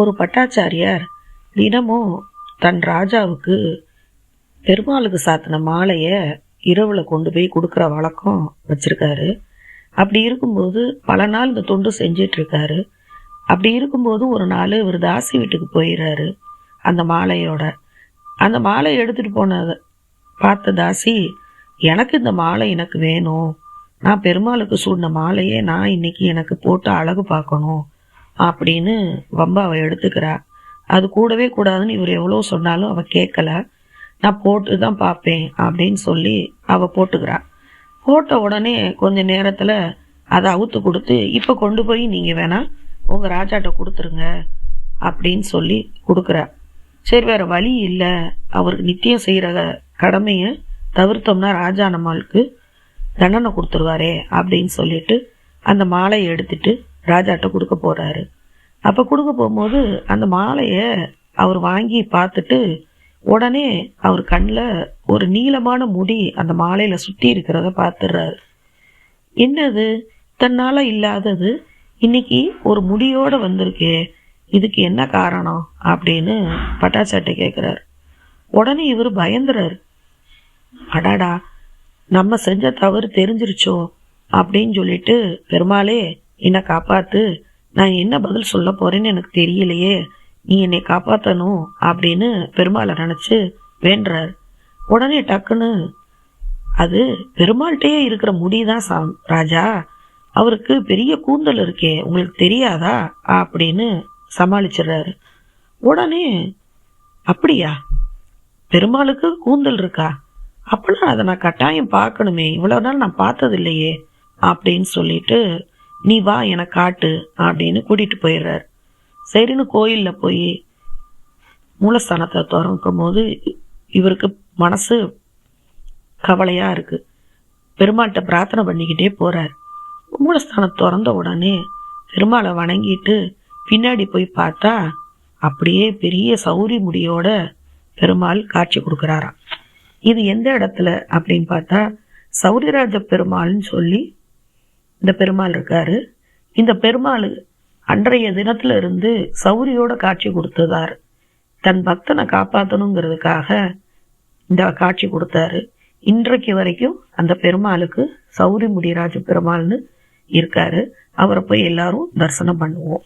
ஒரு பட்டாச்சாரியார் தினமும் தன் ராஜாவுக்கு பெருமாளுக்கு சாத்தின மாலையை இரவில் கொண்டு போய் கொடுக்குற வழக்கம் வச்சுருக்காரு. அப்படி இருக்கும்போது பல நாள் இந்த தொண்டு செஞ்சிட்ருக்காரு. அப்படி இருக்கும்போது ஒரு நாள் இவர் தாசி வீட்டுக்கு போயிடுறாரு அந்த மாலையோட. அந்த மாலை எடுத்துகிட்டு போனதை பார்த்த தாசி எனக்கு இந்த மாலை எனக்கு வேணும். நான் பெருமாளுக்கு சூடின மாலையே நான் இன்னைக்கு எனக்கு போட்டு அழகு பார்க்கணும். அப்படின்னு வம்ப அவள் எடுத்துக்கிறா. அது கூடவே கூடாதுன்னு இவர் எவ்வளோ சொன்னாலும் அவள் கேட்கல. நான் போட்டு தான் பார்ப்பேன் அப்படின்னு சொல்லி அவள் போட்டுக்கிறா. போட்ட உடனே கொஞ்ச நேரத்தில் அதை அவுத்து கொடுத்து இப்போ கொண்டு போய் நீங்கள் வேணால் உங்கள் ராஜாட்ட கொடுத்துருங்க அப்படின்னு சொல்லி கொடுக்குறா. சரி வேற வழி இல்லை. அவருக்கு நித்தியம் செய்கிற கடமையை தவிர்த்தோம்னா ராஜா நம்மளுக்கு தண்டனை கொடுத்துருவாரே அப்படின்னு சொல்லிட்டு அந்த மாலையை எடுத்துட்டு ராஜாட்ட கொடுக்க போகிறாரு அப்போ கொடுக்க போகும்போது அந்த மாலையை அவர் வாங்கி பார்த்துட்டு உடனே அவர் கண்ணில் ஒரு நீளமான முடி அந்த மாலையில் சுற்றி இருக்கிறத பார்த்துடுறாரு. என்னது? தன்னால் இல்லாதது? இன்னைக்கு ஒரு முடியோடு வந்திருக்கே. இதுக்கு என்ன காரணம்? அப்படின்னு பட்டாச்சாட்டை கேட்குறாரு உடனே இவர் பயந்துறாரு. அடாடா நம்ம செஞ்ச தவறு தெரிஞ்சிருச்சோ? அப்படின்னு சொல்லிட்டு பெருமாளே என்னை காப்பாத்து. நான் என்ன பதில் சொல்ல போறேன்னு எனக்கு தெரியலையே. நீ என்னை காப்பாற்றணும் அப்படின்னு பெருமாளை நினச்சி வேண்டுறார். உடனே டக்குன்னு அது பெருமாள்கிட்டயே இருக்கிற முடிதான் சாம் ராஜா. அவருக்கு பெரிய கூந்தல் இருக்கே உங்களுக்கு தெரியாதா? அப்படின்னு சமாளிச்சிடுறாரு. உடனே அப்படியா? பெருமாளுக்கு கூந்தல் இருக்கா? அப்பனா அதை நான் கட்டாயம் பார்க்கணுமே. இவ்வளோ நாள் நான் பார்த்தது இல்லையே அப்படின்னு சொல்லிட்டு நீ வா என காட்டு அப்படின்னு கூட்டிட்டு போயிடுறாரு. சரின்னு கோயிலில் போய் மூலஸ்தானத்தை திறக்கும் போது இவருக்கு மனசு கவலையாக இருக்குது பெருமாள்கிட்ட பிரார்த்தனை பண்ணிக்கிட்டே போகிறார் மூலஸ்தானம் திறந்த உடனே பெருமாளை வணங்கிட்டு பின்னாடி போய் பார்த்தா அப்படியே பெரிய சௌரி முடியோட பெருமாள் காட்சி கொடுக்குறாராம். இது எந்த இடத்துல அப்படின்னு பார்த்தா சௌரியராஜ பெருமாள்னு சொல்லி இந்த பெருமாள் இருக்காரு. இந்த பெருமாள் அன்றைய தினத்துல இருந்து சௌரியோட காட்சி கொடுத்ததார். தன் பக்தனை காப்பாற்றணுங்கிறதுக்காக இந்த காட்சி கொடுத்தாரு. இன்றைக்கு வரைக்கும் அந்த பெருமாளுக்கு சௌரி முடிராஜ பெருமாள்னு இருக்காரு. அவரை போய் எல்லாரும் தரிசனம் பண்ணுவோம்.